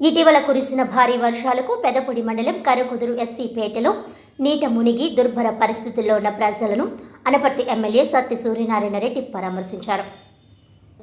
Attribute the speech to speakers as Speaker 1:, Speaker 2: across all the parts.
Speaker 1: ఇటీవల కురిసిన భారీ వర్షాలకు పెదపొడి మండలం కరకుదురు ఎస్సీపేటలో నీట మునిగి దుర్భర పరిస్థితుల్లో ఉన్న ప్రజలను అనపర్తి ఎమ్మెల్యే సత్య సూర్యనారాయణ రెడ్డి పరామర్శించారు.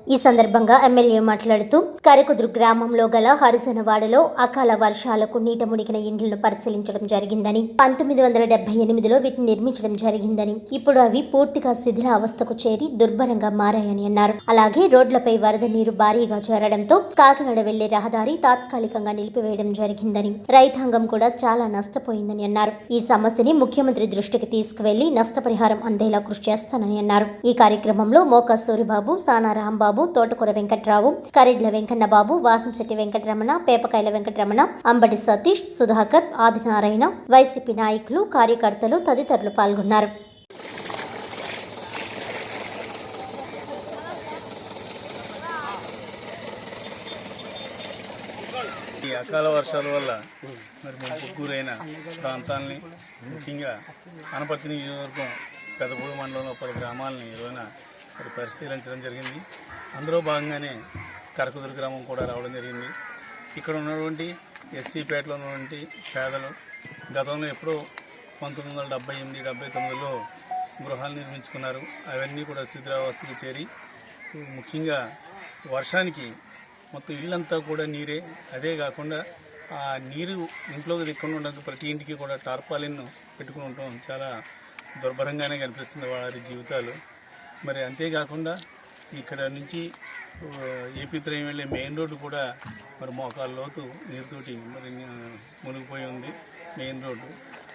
Speaker 1: ఈ సందర్భంగా ఎమ్మెల్యే మాట్లాడుతూ కరకుదురు గ్రామంలో గల హరిసనవాడలో అకాల వర్షాలకు నీట మునిగిన ఇండ్లను పరిశీలించడం జరిగిందని పంతొమ్మిది వందల డెబ్బై ఎనిమిదిలో వీటిని నిర్మించడం జరిగిందని ఇప్పుడు అవి పూర్తిగా శిథిల అవస్థకు చేరి దుర్భరంగా మారాయని అన్నారు. అలాగే రోడ్లపై వరద నీరు భారీగా చేరడంతో కాకినాడ వెళ్ళే రహదారి తాత్కాలికంగా నిలిపివేయడం జరిగిందని రైతాంగం కూడా చాలా నష్టపోయిందని అన్నారు. ఈ సమస్యని ముఖ్యమంత్రి దృష్టికి తీసుకువెళ్ళి నష్టపరిహారం అందేలా కృషి చేస్తానని అన్నారు. ఈ కార్యక్రమంలో మోకా సూరిబాబు సానా రాంబాబు బాబు తోటకూర వెంకట్రావు కరిడ్ల వెంకన్నబాబు వాసంశెట్టి వెంకటరమణ పేపకాయల వెంకటరమణ అంబటి సతీష్ సుధాకర్ ఆదినారాయణ వైసీపీ నాయకులు కార్యకర్తలు తదితరులు పాల్గొన్నారు.
Speaker 2: ఈ అకాల వర్షాల వల్ల మరి ముంపు గురైన ప్రాంతాలని ముఖ్యంగా అనపర్తి నియోజకవర్గం పెదపూడి మండలంలో పలు గ్రామాలని ఈరోజున మరి పరిశీలించడం జరిగింది. అందులో భాగంగానే కరకుదురు గ్రామం కూడా రావడం జరిగింది. ఇక్కడ ఉన్నటువంటి ఎస్సీపేటలో ఉన్నటువంటి పేదలు గతంలో ఎప్పుడో పంతొమ్మిది వందల డెబ్బై ఎనిమిది డెబ్బై తొమ్మిదిలో గృహాలు నిర్మించుకున్నారు. అవన్నీ కూడా శిథిలావస్థకి చేరి ముఖ్యంగా వర్షానికి మొత్తం ఇల్లంతా కూడా నీరే. అదే కాకుండా ఆ నీరు ఇంట్లోకి దిక్కుండా ఉండడానికి ప్రతి ఇంటికి కూడా టార్పాలిన్ పెట్టుకుని ఉండటం చాలా దుర్భరంగానే కనిపిస్తుంది వారి జీవితాలు. మరి అంతేకాకుండా ఇక్కడ నుంచి ఏపీ త్రయం వెళ్ళే మెయిన్ రోడ్డు కూడా మరి మోకాళ్ళ లోతు నీరుతోటి మరి మునిగిపోయి ఉంది మెయిన్ రోడ్డు.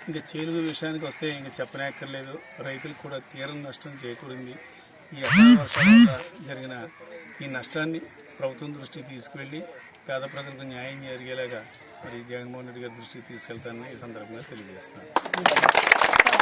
Speaker 2: ఇంకా చేలుగు విషయానికి వస్తే ఇంకా చెప్పనక్కర్లేదు. రైతులకు కూడా తీరం నష్టం చేకూరింది. ఈ అకాల వర్షాల వల్ల జరిగిన ఈ నష్టాన్ని ప్రభుత్వం దృష్టికి తీసుకువెళ్ళి పేద ప్రజలకు న్యాయం జరిగేలాగా మరి జగన్మోహన్ రెడ్డి గారి దృష్టికి తీసుకెళ్తానని ఈ సందర్భంగా తెలియజేస్తాను